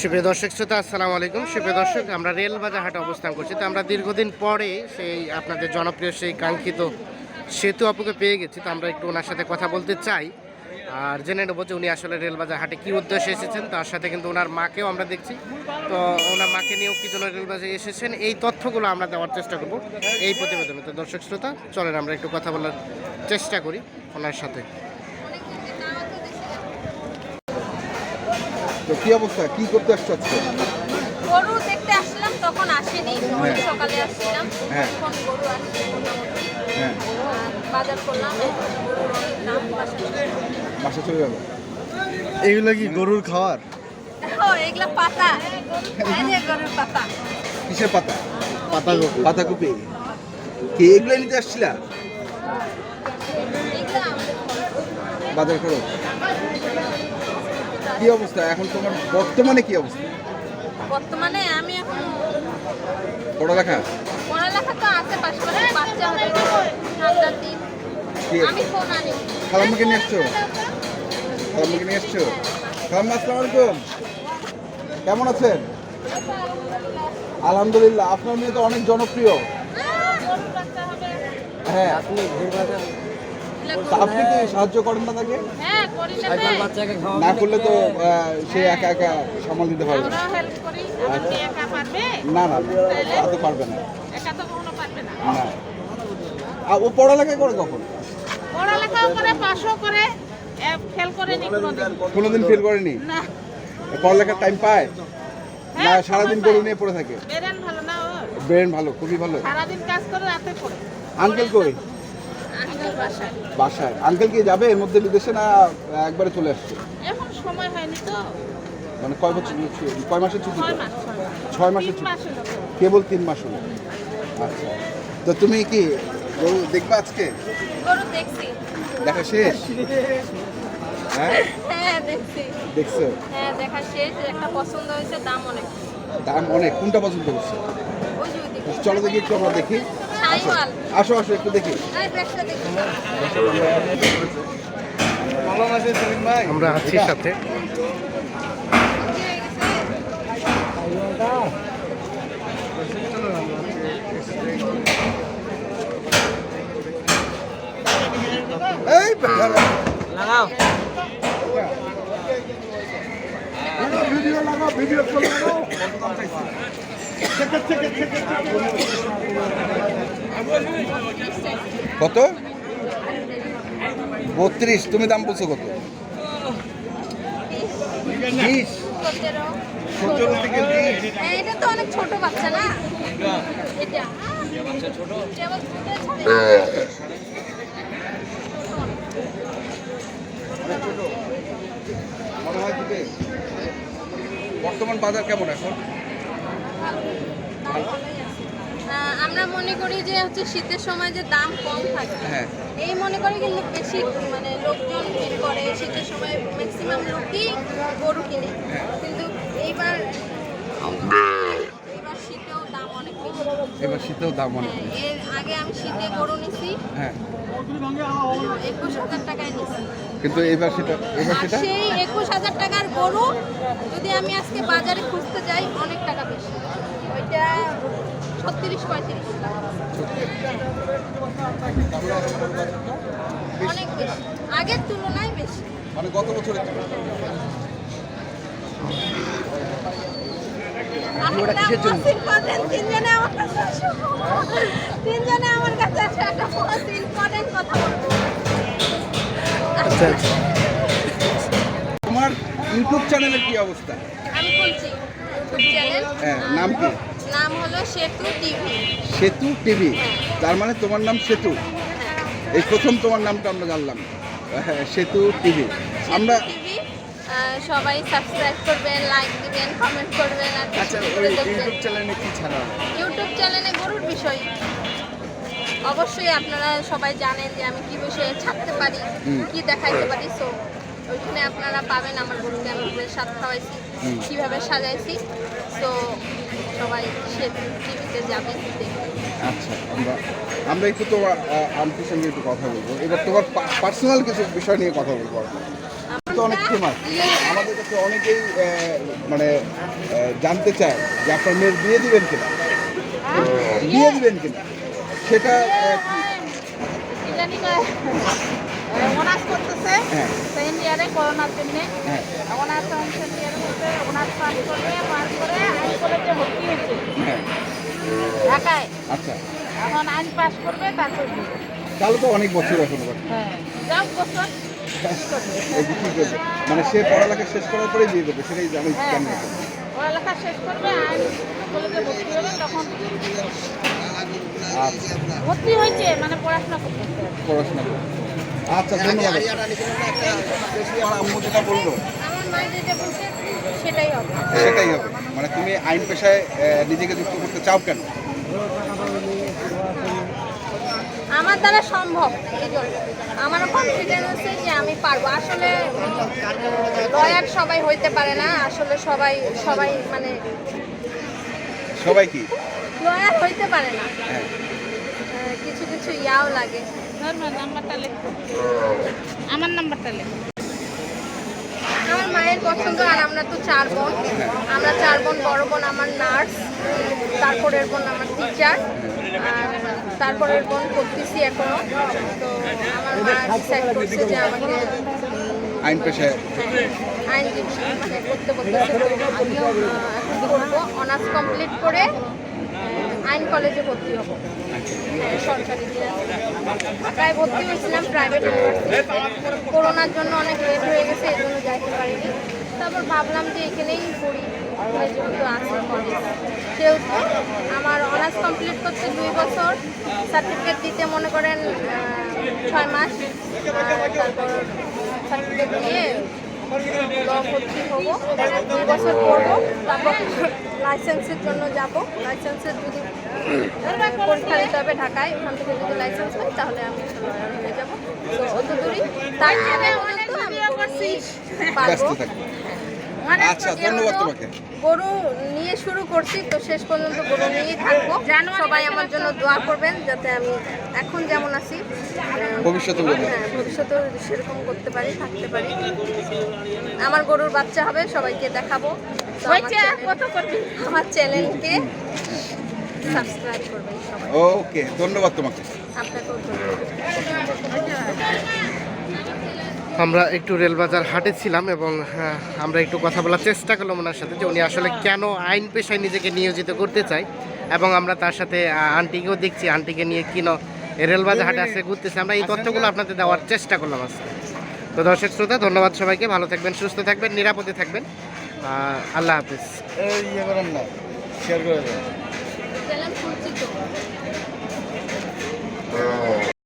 সুপ্রিয় দর্শক, শ্রোতা, আসসালামু আলাইকুম। সুপ্রিয় দর্শক, আমরা রেল বাজার হাটে অবস্থান করছি। তো আমরা দীর্ঘদিন পরে সেই আপনাদের জনপ্রিয় সেই কাঙ্ক্ষিত সেতু আপুকে পেয়ে গেছি। তো আমরা একটু ওনার সাথে কথা বলতে চাই। আর জেনে নেব যে উনি আসলে রেলবাজার হাটে কী উদ্দেশ্যে এসেছেন। তার সাথে কিন্তু ওনার মাকেও আমরা দেখছি। তো ওনার মাকে নিয়েও কী জন্য রেলবাজারে এসেছেন, এই তথ্যগুলো আমরা দেওয়ার চেষ্টা করব এই প্রতিবেদনে। তো দর্শক, শ্রোতা, চলেন আমরা একটু কথা বলার চেষ্টা করি ওনার সাথে। তো কি অবস্থা? কি করতে আসছো আজকে? গরু দেখতে আসলাম তখন আসেনি। হ্যাঁ। সকালে আসছিলাম। হ্যাঁ। এখন গরু আসছে মোটামুটি। হ্যাঁ। আর বাজার করলাম গরুর অনেক দাম বাসায়। বাসা চলে যাবে এইগুলো কি গরুর খাওয়ার? ও এগুলা পাতা। এই যে গরুর পাতা। কিসের পাতা? পাতাকপি পাতাকপি কি এগুলো নিতে আসছিলা? এগুলা বাজার করো কি অবস্থা? এখন তোমার বর্তমানে কি অবস্থা? বর্তমানে আমি এখন পড়ালেখা? পড়ালেখা তো আছে পাশাপাশি বাচ্চা হয়ে গেছে ঠান্ডার দিন। আমি ফোন আনি। খালাম্মাকে নিয়ে এসছো খালাম্মাকে নিয়ে এসছো খালাম্মা আসসালামু আলাইকুম। কেমন আছেন? আলহামদুলিল্লাহ আপনার মেয়ে তো অনেক জনপ্রিয়। হবে। হ্যাঁ। আপনি আপনি কি সাহায্য করেন না তাকে হ্যাঁ না করলে তো সে একা একা সামাল দিতে পারবে না। পারবে? না না না, তা তো পারবে না। একা তো কখনো পারবে না। না। আর ও পড়ালেখা করে কখন? পড়ালেখাও করে পাশও করে ফেল করে নি কোনোদিন। ফিল করেনি? না। পড়ালেখার টাইম পায়? না হ্যাঁ, সারাদিন সময় গরু নিয়ে পড়ে থাকে? বেরেন ভালো না ওর। ব্রেন ভালো খুবই ভালো। সারাদিন কাজ করে রাতে পড়ে। আঙ্কেল কই? বাসায়। আঙ্কেল কি যাবে এর মধ্যে বিদেশে না একবারে চলে আসছে? এখন সময় হয়নি তো। মানে কয় বছর কয় মাসের ছুটি ছয় মাসের ছুটি। কেবল তিন মাস হলো। আচ্ছা। তো তুমি কি গরু দেখবা আজকে? দেখা শেষ? হ্যাঁ? হ্যাঁ দেখছি। হ্যাঁ দেখা শেষ। একটা পছন্দ হয়েছে দাম অনেক। দাম অনেক। কোনটা পছন্দ করছ। চলো দেখি একটু আমরা দেখি। আসো আসো আসো একটু দেখি। আমরা আছি সাথে। এই বেচারা। ভিডিও লাগাও ভিডিও লাগাও। কত? বত্রিশ। তুমি দাম বলছো কত? বিশ সতেরো। সতেরো থেকে হ্যাঁ, এটা তো অনেক ছোট বাচ্চা না? এটা এটা? আবার দুধে ছাড়ে। মনে হয় দিবে বর্তমান বাজার কেমন এখন? আমরা মনে করি যে হচ্ছে শীতের সময় যে দাম কম থাকে হ্যাঁ। এই মনে করে কিন্তু বেশি মানে লোকজন ভিড় করে শীতের সময় ম্যাক্সিমাম লোকই গরু কিনে। কিন্তু এইবার এবার শীতেও দাম অনেক বেশি। এবার শীতেও দাম অনেক হ্যাঁ, এর আগে আমি শীতে গরু নিছি। হ্যাঁ। একুশ হাজার টাকায় নিছি। কিন্তু এবার সেটা এবার আর সেটা সেই একুশ হাজার টাকার গরু যদি আমি আজকে বাজারে খুঁজতে যাই অনেক টাকা বেশি। ওইটা ছত্রিশ পঁয়ত্রিশ। অনেক বেশি। আগের তুলনায় বেশি। মানে গত বছরের তিনজনে আমার কাছে তিনজনে আমার কাছে আসো একটা করেন কথা বলব আচ্ছা আচ্ছা। তোমার ইউটিউব চ্যানেলের কি অবস্থা? আমি খুলছি। ইউটিউব চ্যানেল হ্যাঁ, নাম কি? নাম হলো সেতু টিভি। সেতু টিভি? তার মানে তোমার নাম সেতু? এই প্রথম তোমার নামটা আমরা জানলাম। হ্যাঁ, সেতু টিভি। আমরা সবাই সাবস্ক্রাইব করবেন লাইক দিবেন কমেন্ট করবেন আর আচ্ছা ইউটিউব চ্যানেলে কি ছাড়া? ইউটিউব চ্যানেলে গরুর বিষয়। অবশ্যই আপনারা সবাই জানেন যে আমি কি বিষয়ে ছাড়তে পারি। কি দেখাইতে পারি। সো ওইখানে আপনারা পাবেন আমার গরুকে আমি স্বাদ খাওয়াইছি কীভাবে সাজাইছি। তো সবাই সে টিভিতে যাবেন আচ্ছা আমরা আমরা একটু তোমার আন্টির সঙ্গে একটু কথা বলব। এবার তোমার পার্সোনাল কিছু বিষয় নিয়ে কথা বলব। তো অনেক ফেমাস আমাদের কাছে অনেকেই মানে জানতে চায় যে আপনার মেয়ের বিয়ে দিবেন কিনা। বিয়ে দিবেন কিনা। সেটা অনার্স করতেছে। হ্যাঁ। সেকেন্ড ইয়ারে করোনার জন্য। হ্যাঁ। অনার্স সেকেন্ড ইয়ারে করতে অনার্স পাস করবে পাস করে আইন কলেজে ভর্তি হয়েছে। হ্যাঁ। ঢাকায়। আচ্ছা। এখন আইন পাস করবে তারপর তাহলে তো অনেক বছর এখনও হ্যাঁ। যাও বছর মানে সে পড়ালেখা শেষ করার পরেই দিয়ে দেবে সেটাই আমি জানি পড়ালেখা শেষ করবে কলেজে ভর্তি হবে তখন আচ্ছা। ভর্তি হয়েছে মানে পড়াশোনা করতেছে। পড়াশোনা আচ্ছা ধন্যবাদ। আমার যেটা বলল। আমার সেটাই হবে। সেটাই হবে। মানে তুমি আইন পেশায় নিজেকে যুক্ত করতে চাও কেন? আমার দ্বারা সম্ভব এই জন্য। আমারও কনফিডেন্স আছে যে আমি পারব। আসলে লয়ার সবাই হইতে পারে না। আসলে সবাই সবাই মানে সবাই কি? লয়ার হইতে পারে না। হ্যাঁ। কিছু কিছু ইয়াও লাগে। নাম্বারটা লেখো। আমার নাম্বারটা লেখো। আমার মায়ের পছন্দ আর আমরা তো চার বোন। আমরা চার বোন বড় বোন আমার নার্স তারপরের বোন আমার টিচার আর তারপরের বোন করতেছি এখনও। তো আমার মা ডিসাইড করছে যে আমাকে আইন পেশায় আইনজীবী মানে করতে বলতেছে তো আমিও এখন করব। অনার্স কমপ্লিট করে আইন কলেজে ভর্তি হব। হ্যাঁ, সরকারি প্রায় ভর্তি হয়েছিলাম প্রাইভেট করোনার জন্য অনেক লেট হয়ে গেছে, এই জন্য যাইতে পারিনি। তারপর ভাবলাম যে এখানেই পড়ি যেহেতু আছে কলেজ সেহেতু আমার অনার্স কমপ্লিট করতে দুই বছর সার্টিফিকেট দিতে মনে করেন ছয় মাস। তারপর সার্টিফিকেট দিয়ে ভর্তি হব। দুই বছর পড়ব, তারপর লাইসেন্সের জন্য যাব। লাইসেন্সের যদি পরীক্ষা দিতে হবে ঢাকায়? ওখান থেকে যদি লাইসেন্স হয় তাহলে আমি লয়ার হয়ে যাব। তো অত দূরই। জন্য ব্যস্ত থাকবে আচ্ছা ধন্যবাদ তোমাকে। গরু নিয়ে শুরু করছি তো শেষ পর্যন্ত গরু নিয়েই থাকব। সবাই আমার জন্য দোয়া করবেন যাতে আমি এখন যেমন আছি ভবিষ্যতে হ্যাঁ ভবিষ্যতেও সেরকম করতে পারি থাকতে পারি। আমার গরুর বাচ্চা হবে সবাইকে দেখাবো। আমার চ্যানেলকে সাবস্ক্রাইব করবেন সবাই। ওকে ধন্যবাদ তোমাকে। আপনাকেও আমরা একটু রেলবাজার হাটে ছিলাম এবং হ্যাঁ, আমরা একটু কথা বলার চেষ্টা করলাম ওনার সাথে যে উনি আসলে কেন আইন পেশায় নিজেকে নিয়োজিত করতে চায় এবং আমরা তার সাথে আন্টিকেও দেখছি আন্টিকে নিয়ে কিন রেলবাজার হাটে আসে ঘুরতেছে। আমরা এই তথ্যগুলো আপনাদের দেওয়ার চেষ্টা করলাম আজকে। তো দর্শক শ্রোতা ধন্যবাদ সবাইকে। ভালো থাকবেন সুস্থ থাকবেন নিরাপদে থাকবেন। আল্লাহ হাফিজ। শেয়ার করে গেলাম সূর্যিত